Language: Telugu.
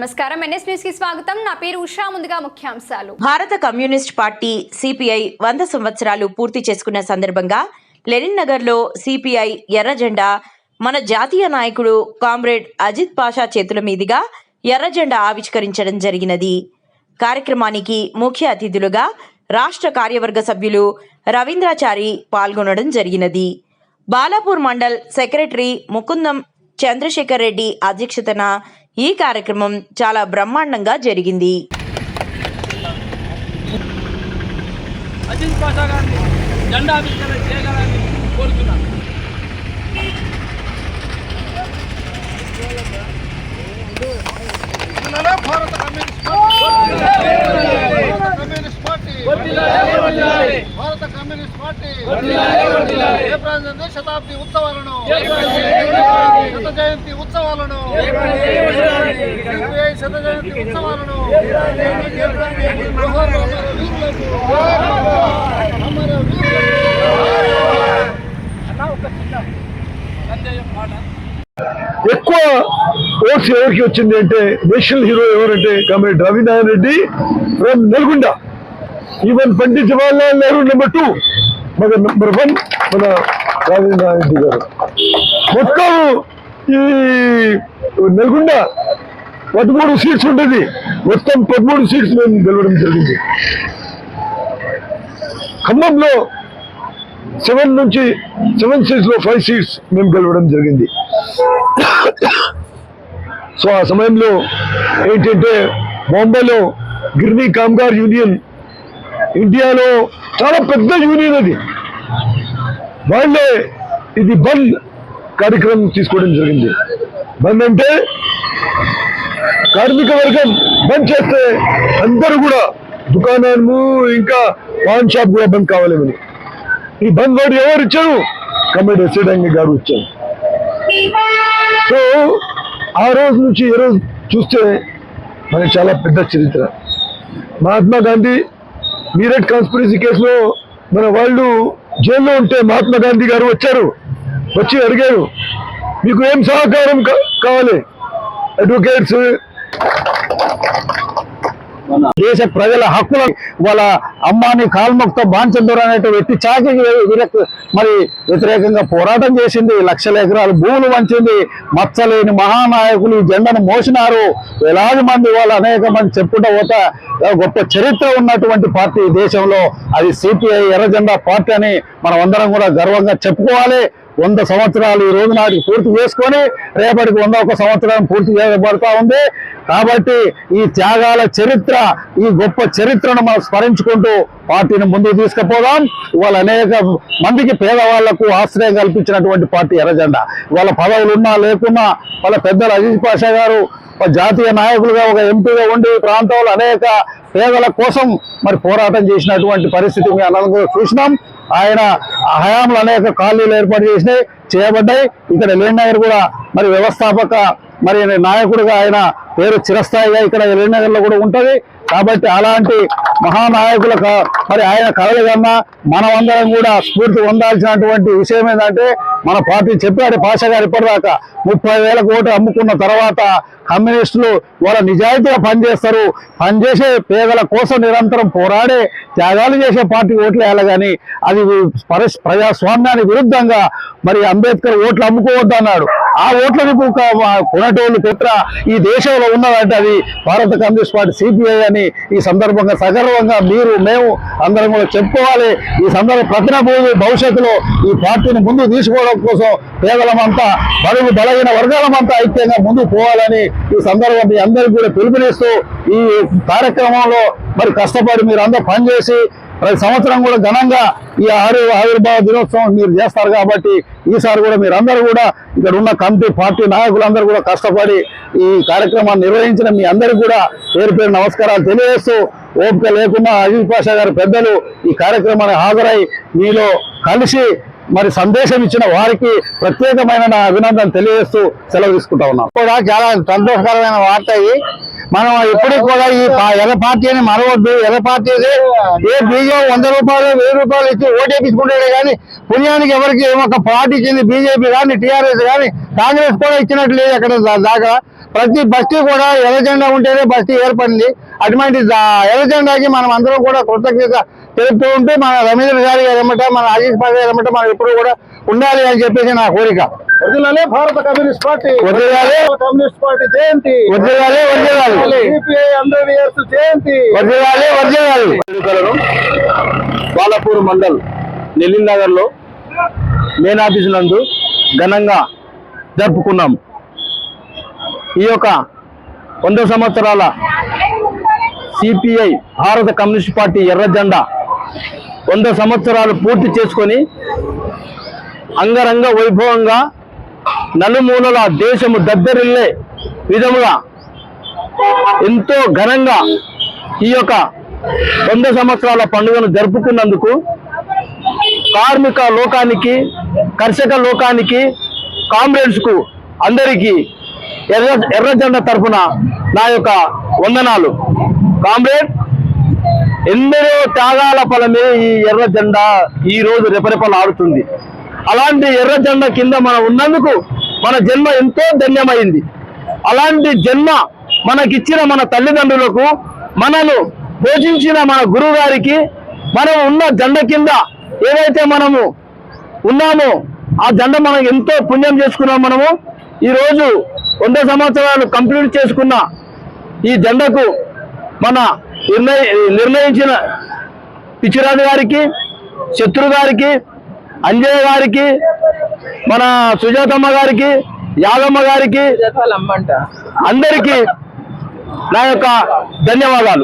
నమస్కారం. ఎన్ఎస్ న్యూస్కి స్వాగతం. నా పేరు ఉషా. ముందుగా ముఖ్యాంశాలు. భారత కమ్యూనిస్ట్ పార్టీ సిపిఐ వంద సంవత్సరాలు పూర్తి చేసుకున్న సందర్భంగా లెనిన్ నగర్లో సిపిఐ ఎర్ర జెండా మన జాతీయ నాయకుడు కామ్రేడ్ అజిత్ పాషా చేతుల మీదుగా ఎర్ర జెండా ఆవిష్కరించడం జరిగినది. కార్యక్రమానికి ముఖ్య అతిథులుగా రాష్ట్ర కార్యవర్గ సభ్యులు రవీంద్రాచారి పాల్గొనడం జరిగినది. బాలాపూర్ మండల్ సెక్రటరీ ముకుందం చంద్రశేఖర్ రెడ్డి అధ్యక్షతన ఈ కార్యక్రమం చాలా బ్రహ్మాండంగా జరిగింది. జెండా చేయగలని కోరుతున్నాను. భారత కమ్యూనిస్ట్ పార్టీ. భారత కమ్యూనిస్ట్ పార్టీ ఏప్రిల్ శతాబ్ది ఉత్సవాలను శత జయంతి శత జయంతి ఎక్కువ ఓట్స్ ఎవరికి వచ్చింది అంటే నేషనల్ హీరో ఎవరంటే comrade Ravinarayana Reddy from Nalgonda. Even Pandit Jawaharlal Nehru number two మన నెంబర్ వన్ మన రాజేంద్రారెడ్డి గారు. మొత్తం ఈ నల్గొండ పదమూడు సీట్స్ ఉంటుంది మొత్తం పదమూడు సీట్స్ మేము గెలవడం జరిగింది. ఖమ్మంలో సెవెన్ నుంచి సెవెన్ సీట్స్లో ఫైవ్ సీట్స్ మేము గెలవడం జరిగింది. సో ఆ సమయంలో ఏంటంటే బాంబేలో గిర్నీ కామ్గార్ యూనియన్ ఇండియాలో చాలా పెద్ద యూనియన్ అది. వాళ్ళే ఇది బంద్ కార్యక్రమం తీసుకోవడం జరిగింది. బంద్ అంటే కార్మిక వర్గం బంద్ చేస్తే అందరూ కూడా దుకాణము ఇంకా పాన్ షాప్ కూడా బంద్ కావాలేమని. ఈ బంద్ వాడు ఎవరు ఇచ్చారు? కమిటీ ఎస్ఐడంగి గారు ఇచ్చారు. సో ఆ రోజు నుంచి ఈరోజు రోజు చూస్తే మనకి చాలా పెద్ద చరిత్ర. మహాత్మా గాంధీ మీరట్ కాన్స్పిరసీ కేసులో మన వాళ్ళు జైల్లో ఉంటే మహాత్మా గాంధీ గారు వచ్చారు. వచ్చి అడిగారు మీకు ఏం సహకారం కావాలి? అడ్వకేట్స్ దేశ ప్రజల హక్కుల వాళ్ళ అమ్మాని కాల్ముక్త బాంచందూర్ అనే వ్యక్తి చాకి మరి వ్యతిరేకంగా పోరాటం చేసింది. లక్షల ఎకరాలు భూములు వంచింది. మచ్చలేని మహానాయకులు ఈ జెండను మోసినారు. వేలాది మంది వాళ్ళు అనేక మంది చెప్పుకుంటూ పోతా గొప్ప చరిత్ర ఉన్నటువంటి పార్టీ దేశంలో. అది సిపిఐ ఎర్రజెండా పార్టీ అని మనం అందరం కూడా గర్వంగా చెప్పుకోవాలి. వంద సంవత్సరాలు ఈ రోజు నాటికి పూర్తి చేసుకొని రేపటికి వంద ఒక సంవత్సరం పూర్తి చేయబడతా ఉంది. కాబట్టి ఈ త్యాగాల చరిత్ర ఈ గొప్ప చరిత్రను మనం స్మరించుకుంటూ పార్టీని ముందుకు తీసుకుపోదాం. ఇవాళ అనేక మందికి పేదవాళ్ళకు ఆశ్రయం కల్పించినటువంటి పార్టీ ఎర్రజెండా. ఇవాళ పదవులు ఉన్నా లేకున్నా వాళ్ళ పెద్దలు అజీజ్ పాషా గారు ఒక జాతీయ నాయకులుగా ఒక ఎంపీగా ఉండి ప్రాంతంలో అనేక పేదల కోసం మరి పోరాటం చేసినటువంటి పరిస్థితి మేము అందరం చూసినాం. ఆయన హయాంలో అనేక కాలనీలు ఏర్పాటు చేసినాయి చేయబడ్డాయి. ఇక్కడ ఎల్ఎన్ఆర్ కూడా మరి వ్యవస్థాపక మరి నాయకుడిగా ఆయన పేరు చిరస్థాయిగా ఇక్కడ ఎల్ఎన్ఆర్ కూడా ఉంటుంది. కాబట్టి అలాంటి మహానాయకుల మరి ఆయన కళలు కన్నా మనమందరం కూడా స్ఫూర్తి పొందాల్సినటువంటి విషయం ఏంటంటే మన పార్టీ చెప్పాడు పాషా గారు ఇప్పటిదాకా ముప్పై వేల కోట్లు అమ్ముకున్న తర్వాత కమ్యూనిస్టులు వాళ్ళ నిజాయితీగా పనిచేస్తారు. పనిచేసే పేదల కోసం నిరంతరం పోరాడే త్యాగాలు చేసే పార్టీ ఓట్లు వేయాలి కానీ అది ప్రజాస్వామ్యానికి విరుద్ధంగా మరి అంబేద్కర్ ఓట్లు అమ్ముకోవద్దు అన్నాడు ఆ ఓట్లకు కొనటోళ్ళు పెత్ర ఈ దేశంలో ఉన్నదంటే అది భారత కమ్యూనిస్ట్ పార్టీ సిపిఐ అని ఈ సందర్భంగా సగర్వంగా మీరు మేము అందరం కూడా చెప్పుకోవాలి. ఈ సందర్భ ప్రతినబోయే భవిష్యత్తులో ఈ పార్టీని ముందు తీసుకోవడం కోసం పేదలమంతా బడుగు బలహీన వర్గాలమంతా ఐక్యంగా ముందుకు పోవాలని ఈ సందర్భం మీ అందరికీ కూడా పిలుపునిస్తూ ఈ కార్యక్రమంలో మరి కష్టపడి మీరు అందరూ పనిచేసి ప్రతి సంవత్సరం కూడా ఘనంగా ఈ ఆరు ఆవిర్భావ దినోత్సవం మీరు చేస్తారు కాబట్టి ఈసారి కూడా మీరందరూ కూడా ఇక్కడ ఉన్న కమిటీ పార్టీ నాయకులందరూ కూడా కష్టపడి ఈ కార్యక్రమాన్ని నిర్వహించిన మీ అందరికీ కూడా పేరు పేరు నమస్కారాలు తెలియజేస్తూ ఓపిక లేకుండా అజీజ్ పాషా గారు పెద్దలు ఈ కార్యక్రమాన్ని హాజరై మీలో కలిసి మరి సందేశం ఇచ్చిన వారికి ప్రత్యేకమైన నా అభినందన తెలియజేస్తూ సెలవు తీసుకుంటా ఉన్నాం కూడా చాలా సంతోషకరమైన వార్త ఇది. మనం ఎప్పటికి కూడా ఈ పా- ఎర్ర పార్టీ అని మరవద్దు. ఎర్ర పార్టీ ఇది ఏ బీజేపీ వంద రూపాయలు వెయ్యి రూపాయలు ఇచ్చి ఓటేపించుకుంటాడే కానీ పుణ్యానికి ఎవరికి ఒక పార్టీ ఇచ్చింది బీజేపీ కానీ టీఆర్ఎస్ కానీ కాంగ్రెస్ కూడా ఇచ్చినట్టు లేదు అక్కడ దాకా. ప్రతి బస్తీ కూడా ఎలజెండా ఉంటేనే బస్తీ ఏర్పడింది. అటువంటి ఎలజెండాకి మనం అందరం కూడా కృతజ్ఞత తెలుపుతూ ఉంటూ మన రవీంద్ర గారి ఎమ్మట మన అజిత్ పటేల్ గారు మన ఎప్పుడు కూడా ఉండాలి అని చెప్పేసి నా కోరిక. వదిలాలే భారత కమ్యూనిస్ట్ పార్టీ. వదిలాలే. కమ్యూనిస్ట్ పార్టీ జయంతి. వర్జగాలి వర్జగాలి సిపిఐ హండ్రెడ్ ఇయర్స్ జయంతి. వర్జగాలి వేడుకలను బాలపూర్ మండల్ నెల్లిన్ నగర్లో మెయిన్ ఆఫీస్ నందు ఘనంగా జరుపుకున్నాం. ఈ యొక్క వంద సంవత్సరాల సిపిఐ భారత కమ్యూనిస్ట్ పార్టీ ఎర్ర జెండా వంద సంవత్సరాలు పూర్తి చేసుకొని అంగరంగ వైభవంగా నలుమూలల దేశము దద్దరిల్లే విధముగా ఎంతో ఘనంగా ఈ యొక్క వంద సంవత్సరాల పండుగను జరుపుకున్నందుకు కార్మిక లోకానికి కర్షక లోకానికి కామ్రేడ్స్కు అందరికీ ఎర్ర ఎర్రజెండ తరఫున తరపున నా యొక్క వందనాలు. కామ్రేడ్ ఎందరో త్యాగాల ఫలమే ఈ ఎర్ర జెండా ఈ రోజు రెపరెపలాడుతుంది. అలాంటి ఎర్ర జెండా కింద మనం ఉన్నందుకు మన జన్మ ఎంతో ధన్యమైంది. అలాంటి జన్మ మనకిచ్చిన మన తల్లిదండ్రులకు మనను పోషించిన మన గురువు గారికి మనం ఉన్న జెండ కింద ఏదైతే మనము ఉన్నామో ఆ జెండ మనం ఎంతో పుణ్యం చేసుకున్నాం మనము. ఈరోజు వంద సంవత్సరాలు కంప్లీట్ చేసుకున్న ఈ జెండకు మన నిర్ణయ నిర్ణయించిన పిచ్చిరాజు గారికి శత్రు గారికి అంజయ్య గారికి మన సుజాతమ్మ గారికి యాదమ్మ గారికి అందరికీ నా యొక్క ధన్యవాదాలు.